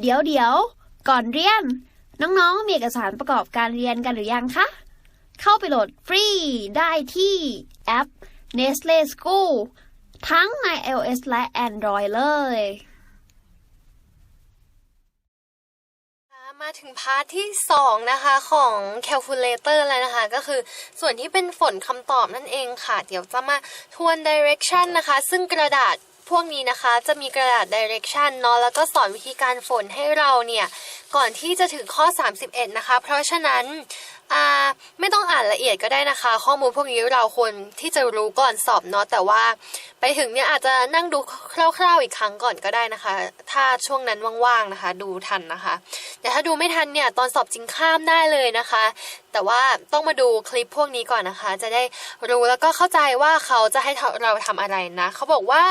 เดี๋ยวเดี๋ยว ก่อนเรียน น้องๆ มีเอกสารประกอบการเรียนกันหรือยังคะ เข้าไปโหลดฟรีได้ที่แอป Nestle School ทั้งใน iOS และ Android เลยมาถึงพาร์ทที่ 2 นะคะของ calculator แล้วนะคะ ก็คือส่วนที่เป็นฝนคำตอบนั่นเองค่ะ เดี๋ยวจะมาทวน direction นะคะ ซึ่งกระดาษ พวกนี้นะคะจะมีกระดาษ direction เนาะแล้วก็สอนวิธีการฝนให้เราเนี่ยก่อนที่จะถึงข้อ 31 นะคะ เพราะฉะนั้นไม่ต้องอ่านละเอียดก็ได้นะคะ ข้อมูลพวกนี้เราควรที่จะรู้ก่อนสอบเนาะแต่ว่า ไปถึงเนี่ยอาจจะนั่งดูคร่าวๆอีกครั้งก่อนก็ได้นะคะ ถ้าช่วงนั้นว่างๆนะคะ ดูทันนะคะ แต่ถ้าดูไม่ทันเนี่ยตอนสอบจริงข้ามได้เลยนะคะ แต่ว่าต้องมาดูคลิปพวกนี้ก่อนนะคะ จะได้รู้แล้วก็เข้าใจว่าเขาจะให้เราทำอะไรนะ เขาบอกว่า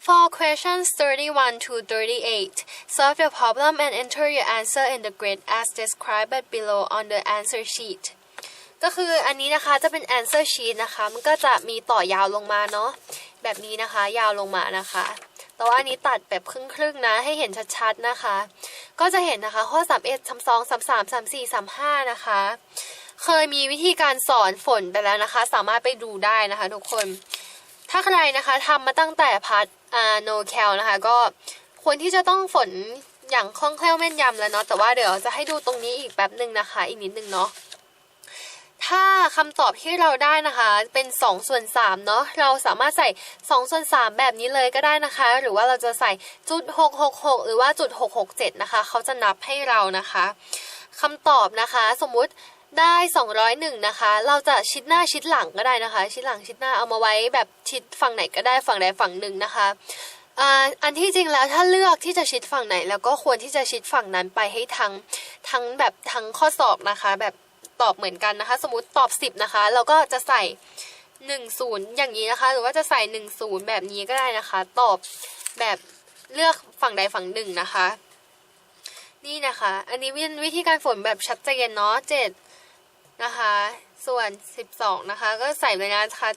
For questions 31 to 38, solve the problem and enter your answer in the grid as described below on the answer sheet. ก็คืออันนี้นะคะจะเป็น answer sheet นะคะ มันก็จะมีต่อยาวลงมาเนาะแบบนี้นะคะยาวลงมานะคะ แต่ว่าอันนี้ตัดแบบครึ่งๆนะ ให้เห็นชัดๆนะคะ ก็จะเห็นนะคะข้อ 31 32 33 34 35 นะคะ เคยมีวิธีการสอนฝนไปแล้วนะคะ สามารถไปดูได้นะคะทุกคน ถ้าใครนะคะทำมาตั้งแต่พาร์ทอ่าโนแคลนะคะ ก็ควรที่จะต้องฝนอย่างคล่องแคล่วแม่นยำแล้วเนาะแต่ว่าเดี๋ยวจะให้ดูตรงนี้อีกแป๊บหนึ่งนะคะ อีกนิดนึงเนาะถ้าคำตอบที่เราได้นะคะเป็น2ส่วน3เนาะเราสามารถใส่2ส่วน3แบบนี้เลยก็ได้นะคะ หรือว่าเราจะใส่จุด666 หรือว่าจุด667นะคะเขาจะนับให้เรานะคะคำตอบนะคะ สมมุติ ได้ 201 นะคะ เราจะชิดหน้าชิดหลังก็ได้นะคะ ชิดหลังชิดหน้าเอามาไว้แบบชิดฝั่งไหนก็ได้ฝั่งใดฝั่งหนึ่งนะคะอันที่จริงแล้วถ้าเลือกที่จะชิดฝั่งไหน แล้วก็ควรที่จะชิดฝั่งนั้นไปให้ทั้งทั้งแบบทั้งข้อสอบนะคะ แบบตอบเหมือนกันนะคะ สมมติตอบ 10 นะคะ เราก็จะใส่ 10 อย่างนี้นะคะ หรือว่าจะใส่ 10 แบบนี้ก็ได้นะคะ ตอบแบบเลือกฝั่งใดฝั่งหนึ่งนะคะ นี่นะคะ อันนี้เป็นวิธีการฝนแบบชัดเจนเนาะเจ็ด นะคะ ส่วน 12 นะคะ ก็ใส่ไปนะคะ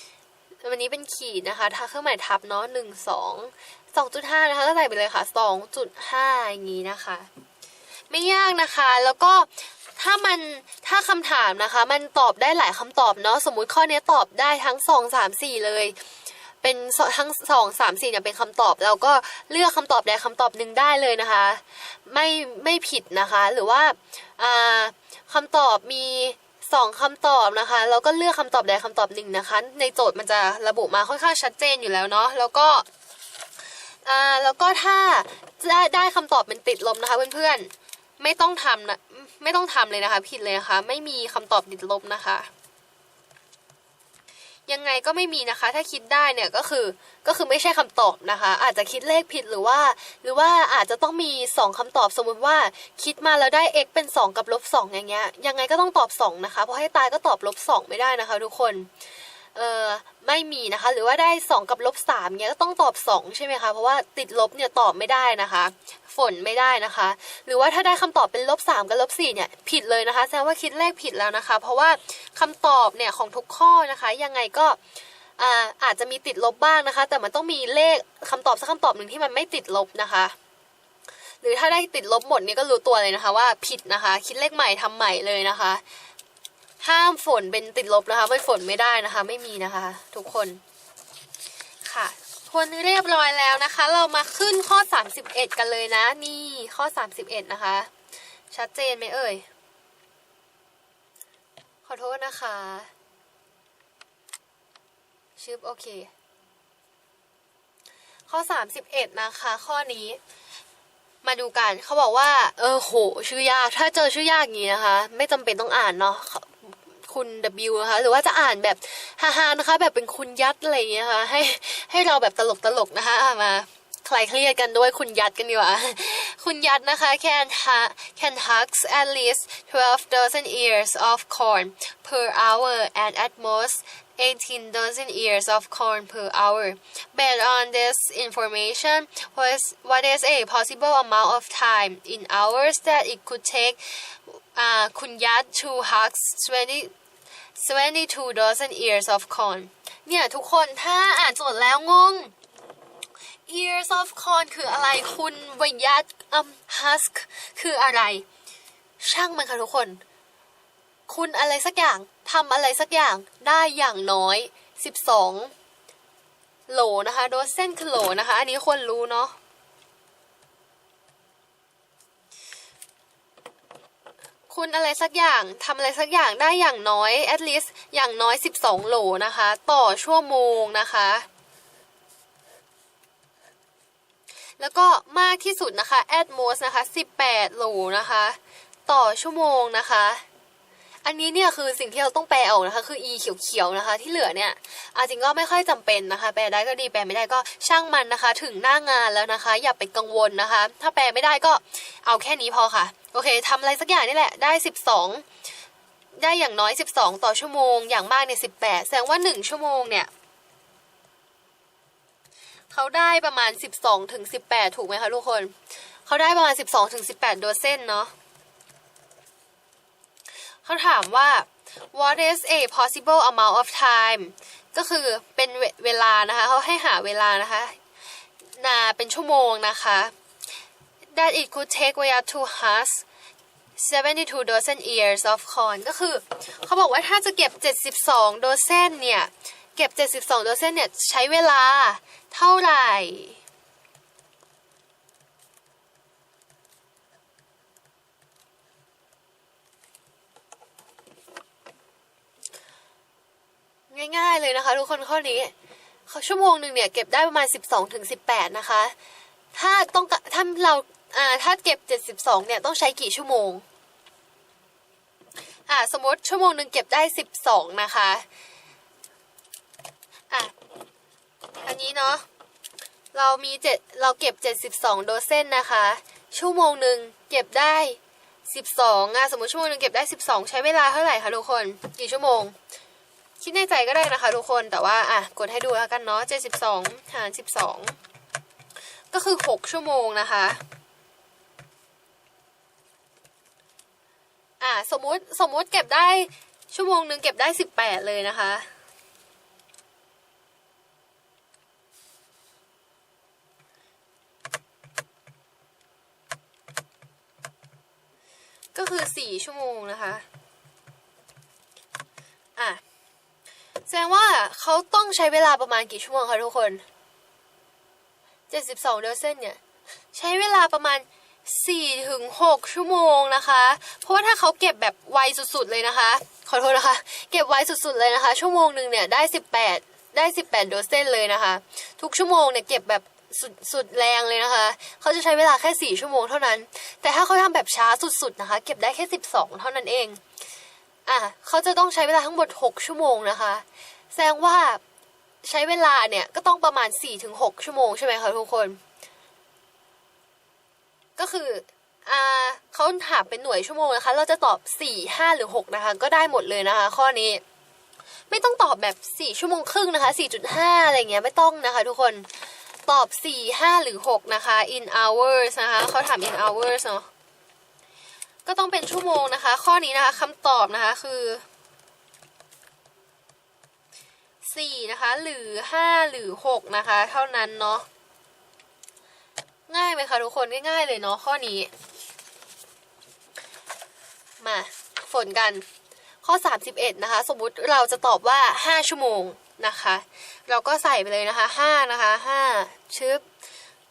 7วันนี้เป็นขีดนะคะถ้าเครื่องหมายทับเนาะ1 2 2.5 นะคะ ก็ใส่ไปเลยค่ะ 2.5 อย่างนี้นะคะ ไม่ยากนะคะ แล้วก็ถ้ามันถ้าคำถามนะคะ มันตอบได้หลายคำตอบเนาะ สมมุติข้อนี้ตอบได้ทั้ง 2 3 4 เลย เป็นทั้งสองสามสี่เนี่ยเป็นคำตอบแล้วก็เลือกคำตอบใดคำตอบหนึ่งได้เลยนะคะ ไม่ไม่ผิดนะคะ หรือว่าอ่าคำตอบมีสองคำตอบนะคะแล้วก็เลือกคำตอบใดคำตอบหนึ่งนะคะ ในโจทย์มันจะระบุมาค่อนข้างชัดเจนอยู่แล้วเนาะแล้วก็อ่าแล้วก็ถ้าได้ได้คำตอบเป็นติดลบนะคะเพื่อนๆไม่ต้องทำนะไม่ต้องทำเลยนะคะ ผิดเลยนะคะ ไม่มีคำตอบติดลบนะคะ ยังไงก็ไม่มีนะคะ ถ้าคิดได้เนี่ยก็คือก็คือไม่ใช่คำตอบนะคะ อาจจะคิดเลขผิดหรือว่า หรือว่าอาจจะต้องมี 2คำตอบสมมุติว่า คิดมาแล้วได้ x เป็น 2 กับลบ2อย่างเงี้ยยังไงก็ต้องตอบ 2 นะคะ เพราะให้ตายก็ตอบลบ2ไม่ได้นะคะ ทุกคน เออไม่มีนะคะ หรือว่าได้ 2 กับลบ3เงี้ยก็ต้องตอบ 2 ใช่ไหมคะเพราะว่าติดลบเนี่ยตอบไม่ได้นะคะ ฝนไม่ได้นะคะ หรือว่าถ้าได้คำตอบเป็นลบ3กับลบ4เนี่ยผิดเลยนะคะแสดงว่าคิดเลขผิดแล้วนะคะ เพราะว่าคำตอบเนี่ยของทุกข้อนะคะ ยังไงก็อาอาจจะมีติดลบบ้างนะคะ แต่มันต้องมีเลขคำตอบสักคำตอบหนึ่งที่มันไม่ติดลบนะคะ หรือถ้าได้ติดลบหมดนี่ก็รู้ตัวเลยนะคะ ว่าผิดนะคะ คิดเลขใหม่ทำใหม่เลยนะคะ ห้ามฝนเป็นติดลบนะคะไม่ฝนไม่ได้นะคะ ไม่มีนะคะ ทุกคนค่ะทวนเรียบร้อยแล้วนะคะ เรามาขึ้นข้อ 31 กันเลยนะ นี่ข้อ 31 นะคะ ชัดเจนไหมเอ่ย ขอโทษนะคะ ชึบโอเค ข้อ 31 นะคะ ข้อนี้มาดูกันเขาบอกว่า เออโห ชื่อยาก ถ้าเจอชื่อยากอย่างนี้นะคะ ไม่จำเป็นต้องอ่านเนาะ คุณ W นะคะหรือว่าจะอ่านแบบฮาๆนะคะ แบบเป็นคุณยัดอะไรอย่างเงี้ยค่ะให้ให้เราแบบตลกตลกนะคะมาคลายเครียดกันด้วยคุณยัดกันดีกว่า คุณยัดนะคะ can ha can hugs at least 12 dozen ears of corn per hour and at most 18 dozen ears of corn per hour. Based on this information, what is, what is a possible amount of time in hours that it could take uh, Kunyat to hug 20 22 dozen ears of corn เนี่ย ทุกคนถ้าอ่านจทย์แล้วงง ears of corn คืออะไรคุณวยัตอัม husk คืออะไร ช่างมันค่ะทุกคน คุณอะไรสักอย่างทำอะไรสักอย่างได้อย่างน้อย 12 โหลนะคะ โดสเส้นคือโหลนะคะ อันนี้ควรรู้เนาะ คุณอะไรสักอย่างทำอะไรสักอย่างได้อย่างน้อย at least อย่างน้อย 12 โหลนะคะ ต่อชั่วโมงนะคะแล้วก็มากที่สุดนะคะ at most นะคะ 18 โหลนะคะ ต่อชั่วโมงนะคะ อันนี้เนี่ยคือสิ่งที่เราต้องแปลออกนะคะ คือ e เขียวๆนะคะ ที่เหลือเนี่ยอาจริงก็ไม่ค่อยจำเป็นนะคะ แปลได้ก็ดีแปลไม่ได้ก็ช่างมันนะคะ ถึงหน้างานแล้วนะคะ อย่าไปกังวลนะคะ ถ้าแปลไม่ได้ก็เอาแค่นี้พอค่ะ โอเคทำอะไรสักอย่างนี่แหละได้ 12 ได้อย่างน้อย 12 ต่อชั่วโมง อย่างมากเนี่ย18 แสดงว่า 1 ชั่วโมงเนี่ยเขาได้ประมาณ 12ถึง18 ถูกไหมคะทุกคนเขาได้ประมาณ 12ถึง18 โดเซนเนาะ เขาถามว่า what is a possible amount of time ก็คือเป็นเวเวลานะคะเขาให้หาเวลานะคะนาเป็นชั่วโมงนะคะ that it could take Vaya to husk 72 dozen ears of corn ก็คือเขาบอกว่าถ้าจะเก็บ 72 โดเซนเนี่ย เก็บ 72 โดเซนเนี่ย ใช้เวลาเท่าไหร่ ง่าย ๆเลยนะคะ ทุกคนข้อนี้เขาชั่วโมงหนึ่งเนี่ยเก็บได้ประมาณ 12ถึง18 นะคะ ถ้าต้องถ้าเราอ่าถ้าเก็บ 72 เนี่ยต้องใช้กี่ชั่วโมงอ่าสมมติชั่วโมงหนึ่งเก็บได้ 12 นะคะอะอันนี้เนาะเรามีเจ็ดเราเก็บ 72 โดเซนนะคะ ชั่วโมงหนึ่งเก็บได้ 12อะสมมติชั่วโมงหนึ่งเก็บได้ 12 ใช้เวลาเท่าไหร่คะทุกคน กี่ชั่วโมง คิดในใจก็ได้นะคะทุกคนแต่ว่าอะกดให้ดูแล้วกันเนาะ72หาร12 ก็คือ 6 ชั่วโมงนะคะอะสมมติสมมติเก็บได้ชั่วโมงหนึ่งเก็บได้ 18 เลยนะคะก็คือ 4 ชั่วโมงนะคะ แสดงว่าเขาต้องใช้เวลาประมาณกี่ชั่วโมงคะทุกคน 72 เดอเซนเนี่ย ใช้เวลาประมาณ 4 ถึง 6 ชั่วโมงนะคะ เพราะว่าถ้าเขาเก็บแบบไวสุดๆเลยนะคะ ขอโทษนะคะ เก็บไวสุดๆเลยนะคะ ชั่วโมงหนึ่งเนี่ยได้ 18 ได้ 18 โดเซนเลยนะคะ ทุกชั่วโมงเนี่ยเก็บแบบสุดสุดแรงเลยนะคะ เขาจะใช้เวลาแค่ 4 ชั่วโมงเท่านั้น แต่ถ้าเขาทำแบบช้าสุดๆนะคะ เก็บได้แค่ 12 เท่านั้นเอง อะเขาจะต้องใช้เวลาทั้งหมด 6 ชั่วโมงนะคะ แสดงว่าใช้เวลาเนี่ยก็ต้องประมาณ 4-6 ชั่วโมงใช่ไหมคะทุกคน ก็คืออ่าเขาถามเป็นหน่วยชั่วโมงนะคะ เราจะตอบ 4 5 หรือ 6 นะคะ ก็ได้หมดเลยนะคะ ข้อนี้ไม่ต้องตอบแบบ 4 ชั่วโมงครึ่งนะคะ 4.5 อะไรเงี้ยไม่ต้องนะคะ ทุกคนตอบ 4 5 หรือ 6 นะคะ in hours นะคะเขาถาม in hours เนาะ ก็ต้องเป็นชั่วโมงนะคะ ข้อนี้นะคะคำตอบนะคะคือสี่นะคะ หรือห้าหรือหกนะคะ เท่านั้นเนาะง่ายไหมคะทุกคนง่ายๆเลยเนาะข้อนี้ มาฝนกัน ข้อ 31 นะคะ สมมุติเราจะตอบว่า 5 ชั่วโมงนะคะ เราก็ใส่ไปเลยนะคะ 5 นะคะ 5 ชึบ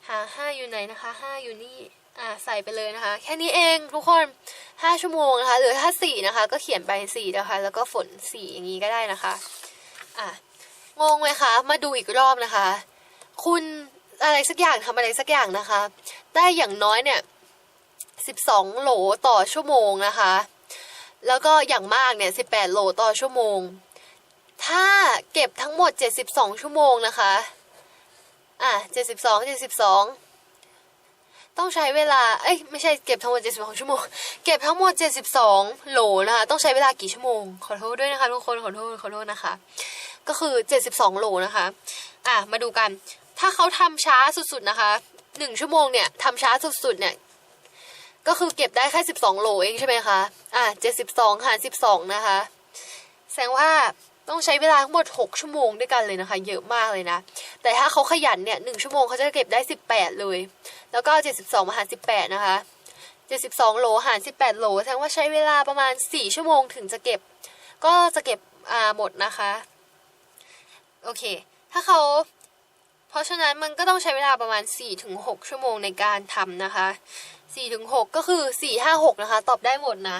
หา 5 อยู่ไหนนะคะ 5 อยู่นี่ อ่าใส่ไปเลยนะคะ แค่นี้เองทุกคน 5 ชั่วโมงนะคะ หรือถ้า4นะคะ ก็เขียนไป4นะคะ แล้วก็ฝน4อย่างนี้ก็ได้นะคะ อะงงไหมคะ มาดูอีกรอบนะคะ คุณอะไรสักอย่างทำอะไรสักอย่างนะคะ ได้อย่างน้อยเนี่ย 12 โหลต่อชั่วโมงนะคะ แล้วก็อย่างมากเนี่ย 18 โหลต่อชั่วโมง ถ้าเก็บทั้งหมด 72 ชั่วโมงนะคะ อะ 72 72 ต้องใช้เวลา เอ้ยไม่ใช่เก็บทั้งหมด 72 ชั่วโมง เก็บทั้งหมด 72 โหลนะคะ ต้องใช้เวลากี่ชั่วโมง ขอโทษด้วยนะคะทุกคน ขอโทษ ขอโทษนะคะ ก็คือ 72 โหลนะคะ อะ มาดูกัน ถ้าเขาทำช้าสุดๆ นะคะ1ชั่วโมงเนี่ยทำช้าสุดๆ เนี่ย ก็คือเก็บได้แค่ 12 โหลเองใช่ไหมคะ อะ 72 หาร 12 นะคะ แสดงว่าต้องใช้เวลาทั้งหมด 6 ชั่วโมงด้วยกันเลยนะคะ เยอะมากเลยนะ แต่ถ้าเขาขยันเนี่ย 1 ชั่วโมงเขาจะเก็บได้ 18 เลย แล้วก็ 72 มาหาร 18 นะคะ 72 โหลหาร 18 โหลแสดงว่าใช้เวลาประมาณ 4 ชั่วโมงถึงจะเก็บ ก็จะเก็บอ่าหมดนะคะ โอเค ถ้าเขา เพราะฉะนั้นมันก็ต้องใช้เวลาประมาณ 4-6 ชั่วโมงในการทำนะคะ 4-6 ก็คือ 4-5-6 นะคะ ตอบได้หมดนะ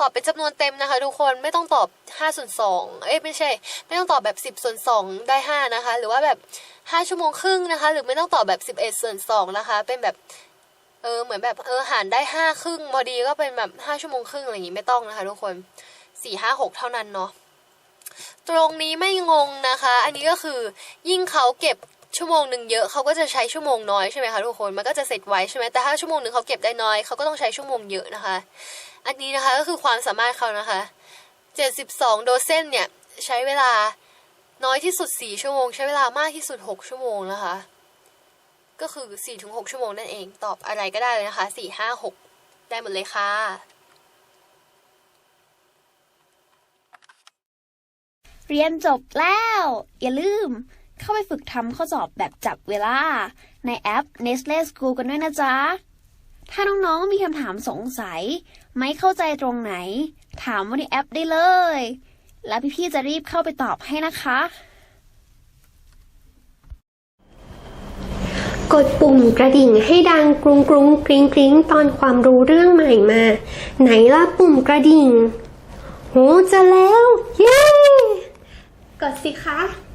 ตอบเป็นจำนวนเต็มนะคะ ทุกคนไม่ต้องตอบ5ส่วน2เอ้ยไม่ใช่ ไม่ต้องตอบแบบ10ส่วน2ได้5นะคะ หรือว่าแบบ5ชั่วโมงครึ่งนะคะ หรือไม่ต้องตอบแบบ11ส่วน2นะคะ เป็นแบบเออเหมือนแบบเออหารได้5ครึ่งพอดีก็เป็นแบบ5ชั่วโมงครึ่งอะไรอย่างงี้ไม่ต้องนะคะ ทุกคน4 5 6 เท่านั้นเนาะตรงนี้ไม่งงนะคะ อันนี้ก็คือยิ่งเขาเก็บชั่วโมงหนึ่งเยอะเขาก็จะใช้ชั่วโมงน้อยใช่ไหมคะทุกคนมันก็จะเสร็จไวใช่ไหมแต่ถ้าชั่วโมงหนึ่งเขาเก็บได้น้อยเขาก็ต้องใช้ชั่วโมงเยอะนะคะ อันนี้นะคะก็คือความสามารถเขานะคะ 72 โดเซนเนี่ยใช้เวลาน้อยที่สุด 4 ชั่วโมง ใช้เวลามากที่สุด 6 ชั่วโมงนะคะ ก็คือ 4-6 ชั่วโมงนั่นเอง ตอบอะไรก็ได้เลยนะคะ 4 5 6 ได้หมดเลยค่ะเรียนจบแล้ว อย่าลืม เข้าไปฝึกทำข้อสอบแบบจับเวลา ในแอป Nestle School กันด้วยนะจ๊ะ ถ้าน้องๆมีคำถามสงสัย ไม่เข้าใจตรงไหน ถามว่าในแอปได้เลย แล้วพี่ๆจะรีบเข้าไปตอบให้นะคะ กดปุ่มกระดิ่งให้ดังกรุงกรุงกริงกริงตอนความรู้เรื่องใหม่มา ไหนล่ะปุ่มกระดิ่งโหจะแล้ว เย้ กดสิคะ